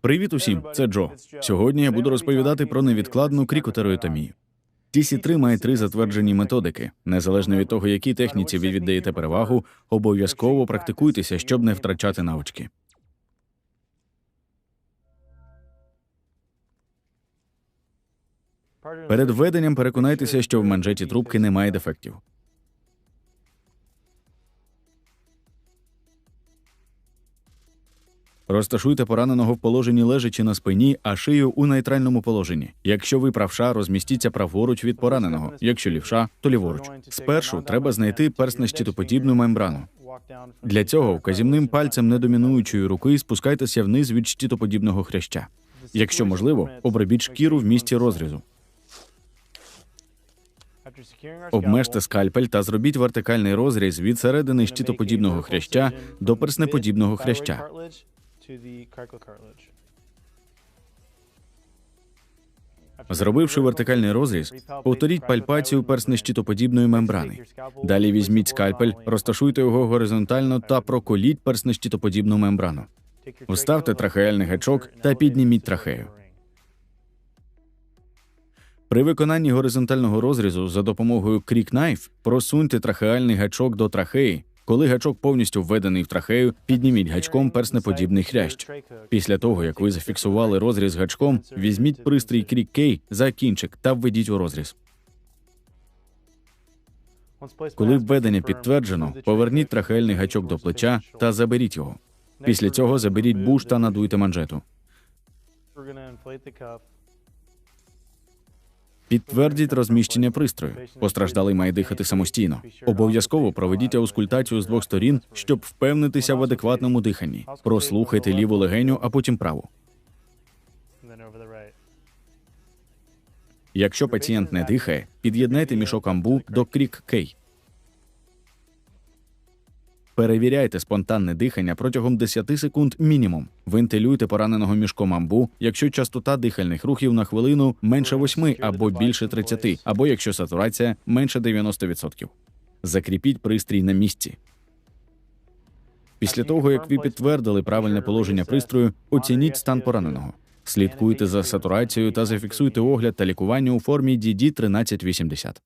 Привіт усім, це Джо. Сьогодні я буду розповідати про невідкладну крікотероїтомію. TC3 має три затверджені методики. Незалежно від того, якій техніці ви віддаєте перевагу, обов'язково практикуйтеся, щоб не втрачати навички. Перед введенням переконайтеся, що в манжеті трубки немає дефектів. Розташуйте пораненого в положенні лежачи на спині, а шию у нейтральному положенні. Якщо ви правша, розмістіться праворуч від пораненого. Якщо лівша, то ліворуч. Спершу треба знайти перснещитоподібну мембрану. Для цього вказівним пальцем недомінуючої руки спускайтеся вниз від щитоподібного хряща. Якщо можливо, обробіть шкіру в місці розрізу. Обмежте скальпель та зробіть вертикальний розріз від середини щитоподібного хряща до перснеподібного хряща. Зробивши вертикальний розріз, повторіть пальпацію перснещитоподібної мембрани. Далі візьміть скальпель, розташуйте його горизонтально та проколіть перснещитоподібну мембрану. Вставте трахеальний гачок та підніміть трахею. При виконанні горизонтального розрізу за допомогою Knife просуньте трахеальний гачок до трахеї. Коли гачок повністю введений в трахею, підніміть гачком перснеподібний хрящ. Після того, як ви зафіксували розріз гачком, візьміть пристрій K за кінчик та введіть у розріз. Коли введення підтверджено, поверніть трахеальний гачок до плеча та заберіть його. Після цього заберіть буш та надуйте манжету. Підтвердіть розміщення пристрою. Постраждалий має дихати самостійно. Обов'язково проведіть аускультацію з двох сторін, щоб впевнитися в адекватному диханні. Прослухайте ліву легеню, а потім праву. Якщо пацієнт не дихає, під'єднайте мішок амбу до крік Кей. Перевіряйте спонтанне дихання протягом 10 секунд мінімум. Вентилюйте пораненого мішком амбу, якщо частота дихальних рухів на хвилину менше 8 або більше 30, або якщо сатурація менше 90%. Закріпіть пристрій на місці. Після того, як ви підтвердили правильне положення пристрою, оцініть стан пораненого. Слідкуйте за сатурацією та зафіксуйте огляд та лікування у формі DD 1380.